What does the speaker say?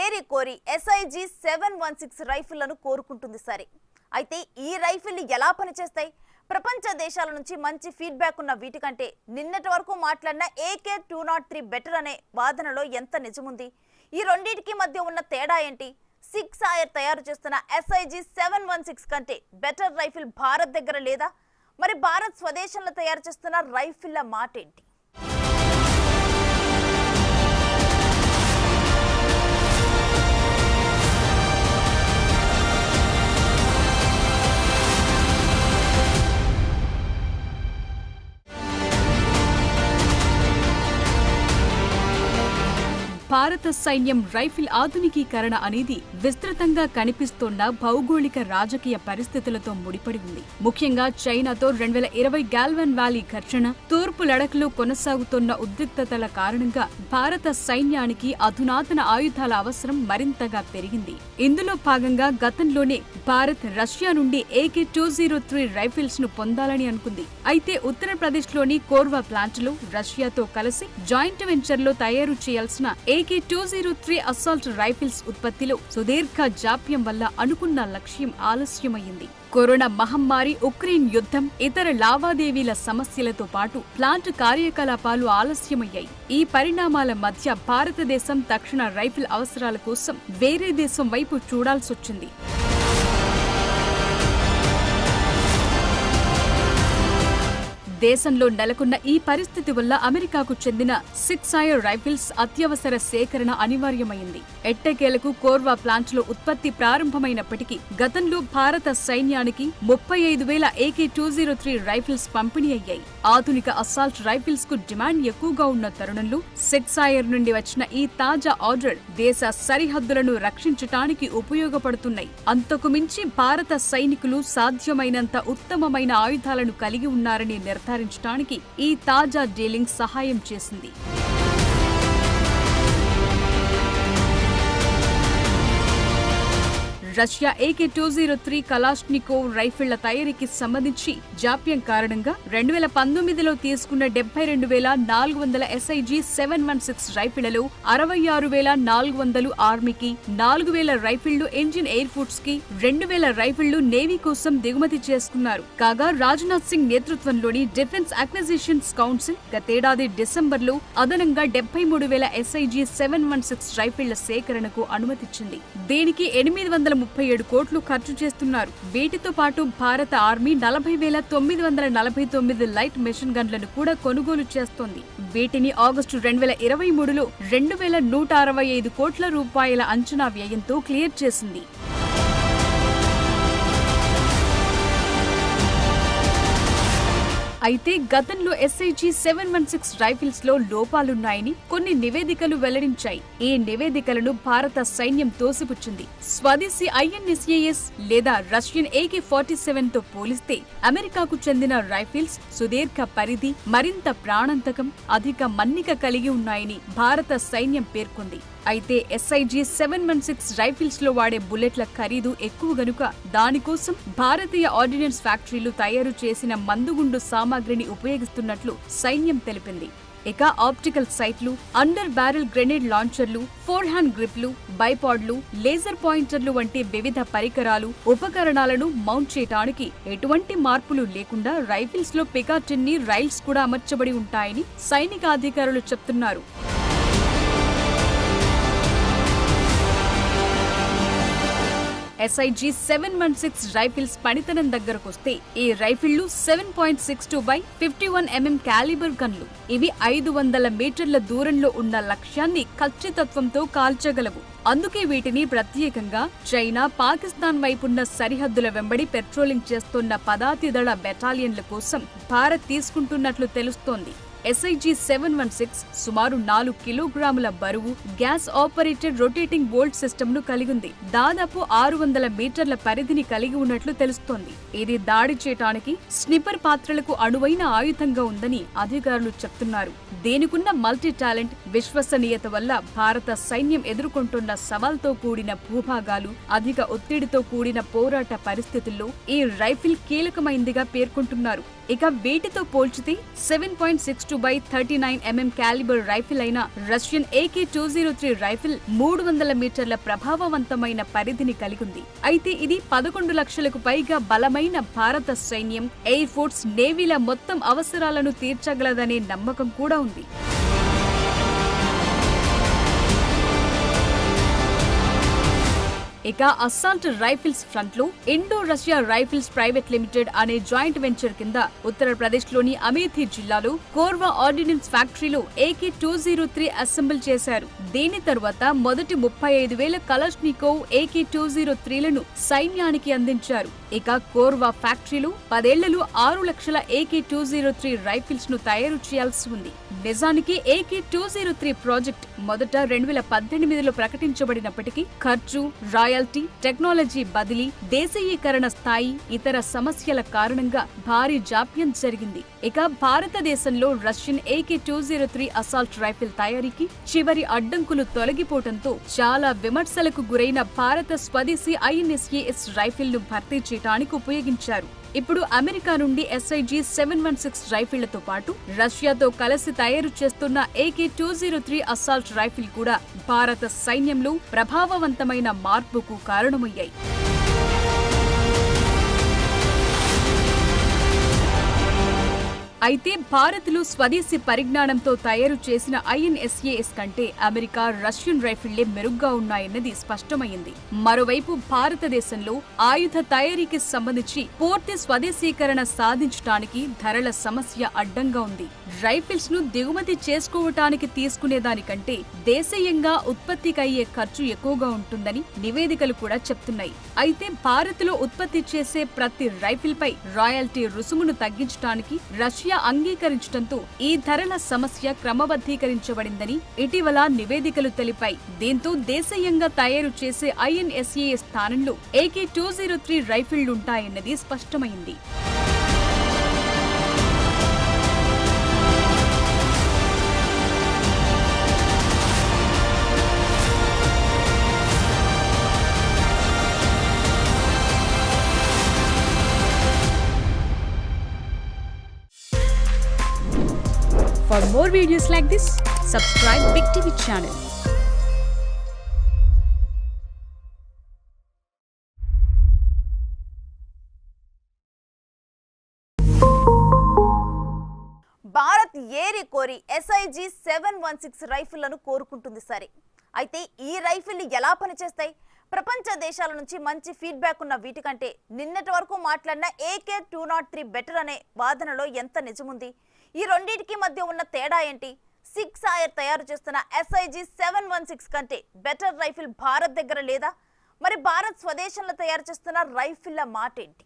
ఏరి కోరి SIG seven one six రైఫిళ్ళను కోరుకుంటుంది సరే. అయితే ఈ రైఫిల్ని ఎలా పనిచేస్తాయి? ప్రపంచ దేశాల నుంచి మంచి ఫీడ్బ్యాక్ ఉన్న వీటికంటే నిన్నటి వరకు మాట్లాడిన AK two nought three better అనే వాదనలో ఎంత నిజముంది? ఈ రెండింటికి మధ్య ఉన్న తేడా ఏంటి? సిక్స్ ఆయర్ తయారు చేస్తున్న ఎస్ఐజి సెవెన్ వన్ సిక్స్ కంటే బెటర్ రైఫిల్ భారత్ దగ్గర లేదా? మరి భారత్ స్వదేశంలో తయారు చేస్తున్న రైఫిల్ల మాట ఏంటి భారత సైన్యం రైఫిల్ ఆధునికీకరణ అనేది విస్తృతంగా కనిపిస్తోన్న భౌగోళిక రాజకీయ పరిస్థితులతో ముడిపడి ఉంది. ముఖ్యంగా చైనాతో రెండు వేల ఇరవై గాల్వన్ వ్యాలీ ఘర్షణ తూర్పు లడఖ్లో కొనసాగుతున్న ఉద్రిక్తతల కారణంగా భారత సైన్యానికి అధునాతన ఆయుధాల అవసరం మరింతగా పెరిగింది. ఇందులో భాగంగా గతంలోనే భారత్ రష్యా నుండి ఏకే టూ జీరో త్రీ రైఫిల్స్ను పొందాలని అనుకుంది. అయితే ఉత్తరప్రదేశ్లోని కోర్వా ప్లాంట్లో రష్యాతో కలిసి జాయింట్ వెంచర్లో తయారు చేయాల్సిన AK two zero three assault rifles ఉత్పత్తిలో సుదీర్ఘ జాప్యం వల్ల అనుకున్న లక్ష్యం ఆలస్యమైంది. కరోనా మహమ్మారి ఉక్రెయిన్ యుద్ధం ఇతర లావాదేవీల సమస్యలతో పాటు ప్లాంట్ కార్యకలాపాలు ఆలస్యమయ్యాయి. ఈ పరిణామాల మధ్య భారతదేశం తక్షణ రైఫిల్ అవసరాల కోసం వేరే దేశం వైపు చూడాల్సొచ్చింది. దేశంలో నెలకొన్న ఈ పరిస్థితి వల్ల అమెరికాకు చెందిన సిక్స్ ఆయర్ రైఫిల్స్ అత్యవసర సేకరణ అనివార్యమైంది. ఎట్టకేలకు కోర్వా ప్లాంట్లో ఉత్పత్తి ప్రారంభమైనప్పటికీ గతంలో భారత సైన్యానికి ముప్పై ఐదు వేల AK two zero three rifles పంపిణీ అయ్యాయి. ఆధునిక అసాల్ట్ రైఫిల్స్కు డిమాండ్ ఎక్కువగా ఉన్న తరుణంలో సిక్స్ ఆయర్ నుండి వచ్చిన ఈ తాజా ఆర్డర్ దేశ సరిహద్దులను రక్షించటానికి ఉపయోగపడుతున్నాయి. అంతకు మించి భారత సైనికులు సాధ్యమైనంత ఉత్తమమైన ఆయుధాలను కలిగి ఉన్నారని నిర్ధారించడానికి ఈ తాజా డీలింగ్ సహాయం చేసింది. Russia AK two zero three Kalashnikov రైఫిళ్ళ తయారీకి సంబంధించి జాప్యం కారణంగా రెండు వేల పంతొమ్మిదిలో తీసుకున్న డెబ్బై రెండు వేల నాలుగు వందల ఎస్ఐజి సెవెన్ వన్ సిక్స్ రైఫిళ్ళలో అరవై ఆరు వేల నాలుగు వందలు ఆర్మీకి నాలుగు వేల రైఫిళ్ళు ఇంజిన్ ఎయిర్ ఫోర్స్కి రెండు వేల రైఫిళ్ళు నేవీ కోసం దిగుమతి చేసుకున్నారు. కాగా రాజ్నాథ్ సింగ్ నేతృత్వంలోని డిఫెన్స్ అక్విజిషన్స్ కౌన్సిల్ గతేడాది డిసెంబర్లో అదనంగా డెబ్బై మూడు వేల ఎస్ఐజి సెవెన్ వన్ సిక్స్ రైఫిళ్ళ సేకరణకు అనుమతిచ్చింది. దీనికి ఎనిమిది వందల ముప్పై ఏడు కోట్లు ఖర్చు చేస్తున్నారు. వీటితో పాటు భారత ఆర్మీ నలభై వేల తొమ్మిది వందల నలభై తొమ్మిది లైట్ మెషిన్ గన్లను కూడా కొనుగోలు చేస్తోంది. వీటిని ఆగస్టు రెండు వేల ఇరవై మూడులో రెండు వేల నూట అరవై ఐదు కోట్ల రూపాయల అంచనా వ్యయంతో క్లియర్ చేసింది. అయితే గతంలో ఎస్ఐజీ సెవెన్ వన్ సిక్స్ రైఫిల్స్లో లోపాలున్నాయని కొన్ని నివేదికలు వెల్లడించాయి. ఈ నివేదికలను భారత సైన్యం తోసిపుచ్చింది. స్వదేశీ ఐఎన్ఎస్ఏఎస్ లేదా రష్యన్ ఏకే ఫార్టీ సెవెన్తో పోలిస్తే అమెరికాకు చెందిన రైఫిల్స్ సుదీర్ఘ పరిధి మరింత ప్రాణాంతకం అధిక మన్నిక కలిగి ఉన్నాయని భారత సైన్యం పేర్కొంది. అయితే ఎస్ఐజి సెవెన్ వన్ సిక్స్ రైఫిల్స్లో వాడే బుల్లెట్ల ఖరీదు ఎక్కువ గనుక దానికోసం భారతీయ ఆర్డినెన్స్ ఫ్యాక్టరీలు తయారు చేసిన మందుగుండు సామాగ్రిని ఉపయోగిస్తున్నట్లు సైన్యం తెలిపింది. ఇక ఆప్టికల్ సైట్లు అండర్ బ్యారెల్ గ్రెనేడ్ లాంచర్లు ఫోర్ హ్యాండ్ గ్రిప్లు బైపాడ్లు లేజర్ పాయింటర్లు వంటి వివిధ పరికరాలు ఉపకరణాలను మౌంట్ చేయడానికి ఎటువంటి మార్పులు లేకుండా రైఫిల్స్లో పికాటిన్ని రైల్స్ కూడా అమర్చబడి ఉంటాయని సైనిక అధికారులు చెప్తున్నారు. SIG seven one six rifles పనితనం దగ్గరకొస్తే ఈ రైఫిళ్ళు seven point six two by fifty one MM calibre గన్లు ఇవి ఐదు వందల మీటర్ల దూరంలో ఉన్న లక్ష్యాన్ని ఖచ్చితత్వంతో కాల్చగలవు. అందుకే వీటిని ప్రత్యేకంగా చైనా పాకిస్తాన్ వైపున్న సరిహద్దుల వెంబడి పెట్రోలింగ్ చేస్తున్న పదాతిదళ బెటాలియన్ల కోసం భారత్ తీసుకుంటున్నట్లు తెలుస్తోంది. ఎస్ఐజి సెవెన్ వన్ సిక్స్ సుమారు నాలుగు కిలోగ్రాముల బరువు గ్యాస్ ఆపరేటెడ్ రొటేటింగ్ బోల్ట్ సిస్టమ్ను కలిగింది. దాదాపు ఆరు వందల మీటర్ల పరిధిని కలిగి ఉన్నట్లు తెలుస్తోంది. ఇది దాడి చేయటానికి స్నిపర్ పాత్రలకు అనువైన ఆయుధంగా ఉందని అధికారులు చెప్తున్నారు. దేనికున్న మల్టీ టాలెంట్ విశ్వసనీయత వల్ల భారత సైన్యం ఎదుర్కొంటున్న సవాల్తో కూడిన భూభాగాలు అధిక ఒత్తిడితో కూడిన పోరాట పరిస్థితుల్లో ఈ రైఫిల్ కీలకమైందిగా పేర్కొంటున్నారు. ఇక వేటితో పోల్చితే seven point six two by thirty nine MM calibre rifle అయిన Russian AK two zero three rifle మూడు వందల మీటర్ల ప్రభావవంతమైన పరిధిని కలిగి ఉంది అయితే ఇది పదకొండు లక్షలకు పైగా బలమైన భారత సైన్యం ఎయిర్ ఫోర్స్ నేవీల మొత్తం అవసరాలను తీర్చగలదనే నమ్మకం కూడా ఉంది. ఇక అస్సాల్ట్ రైఫిల్స్ ఫ్రంట్లో Indo Russia rifles private limited అనే జాయింట్ వెంచర్ కింద ఉత్తరప్రదేశ్లోని అమేథీ జిల్లాలో కోర్వా ఆర్డినెన్స్ ఫ్యాక్టరీలో AK two zero three assemble చేశారు. దీని తరువాత మొదటి ముప్పై ఐదు వేల కలష్నికోవ్ ఏకే టూ జీరో త్రీలను సైన్యానికి అందించారు. ఇక కోర్వా ఫ్యాక్టరీలో పదేళ్ళలో ఆరు లక్షల ఏకే టూ జీరో త్రీ రైఫిల్స్ను తయారు చేయాల్సి ఉంది. నిజానికి AK two zero three project మొదట రెండు వేల పద్దెనిమిదిలో ప్రకటించబడినప్పటికీ ఖర్చు రాయల్టీ టెక్నాలజీ బదిలీ దేశీయీకరణ స్థాయి ఇతర సమస్యల కారణంగా భారీ జాప్యం జరిగింది. ఇక భారతదేశంలో Russian AK two zero three assault rifle తయారీకి చివరి అడ్డంకులు తొలగిపోవడంతో చాలా విమర్శలకు గురైన భారత స్వదేశీ ఐఎన్ఎస్ఏఎస్ రైఫిల్ను భర్తీ చేయడానికి ఉపయోగించారు. ఇప్పుడు అమెరికా నుండి ఎస్ఐజి సెవెన్ వన్ సిక్స్ రైఫిళ్ళతో పాటు రష్యాతో కలిసి తయారు చేస్తున్న AK two zero three assault rifle కూడా భారత సైన్యంలో ప్రభావవంతమైన మార్పుకు కారణమయ్యాయి. అయితే భారత్లో స్వదేశీ పరిజ్ఞానంతో తయారు చేసిన ఐఎన్ఎస్ఏఎస్ కంటే అమెరికా రష్యన్ రైఫిళ్ళే మెరుగ్గా ఉన్నాయన్నది స్పష్టమైంది. మరోవైపు భారతదేశంలో ఆయుధ తయారీకి సంబంధించి పూర్తి స్వదేశీకరణ సాధించడానికి ధరల సమస్య అడ్డంగా ఉంది. రైఫిల్స్ను దిగుమతి చేసుకోవటానికి తీసుకునేదానికంటే దేశీయంగా ఉత్పత్తికయ్యే ఖర్చు ఎక్కువగా ఉంటుందని నివేదికలు కూడా చెప్తున్నాయి. అయితే భారత్లో ఉత్పత్తి చేసే ప్రతి రైఫిల్ పై రాయల్టీ రుసుమును తగ్గించడానికి రష్యా అంగీకరించడంతో ఈ ధరల సమస్య క్రమబద్ధీకరించబడిందని ఇటీవల నివేదికలు తెలిపాయి. దీంతో దేశీయంగా తయారు చేసే ఐఎన్ఎస్ఏ స్థానంలో ఏకే టూ జీరో త్రీ రైఫిళ్ళుంటాయన్నది స్పష్టమైంది. For more videos like this, subscribe Big TV channel. Bharat ఏరి కోరి ఎస్ఐజీ సెవెన్ వన్ సిక్స్ రైఫిళ్ళను కోరుకుంటుంది సరే అయితే ఈ రైఫిళ్ళు ఎలా పనిచేస్తాయి ప్రపంచ దేశాల నుంచి మంచి ఫీడ్బ్యాక్ ఉన్న వీటికంటే నిన్నటి వరకు మాట్లాడిన AK two nought three better అనే వాదనలో ఎంత నిజముంది? ఈ రెండింటికి మధ్య ఉన్న తేడా ఏంటి? సిక్స్ ఆయర్ తయారు చేస్తున్న ఎస్ఐజి సెవెన్ వన్ సిక్స్ కంటే బెటర్ రైఫిల్ భారత్ దగ్గర లేదా? మరి భారత్ స్వదేశంలో తయారు చేస్తున్న రైఫిల్ల మాట ఏంటి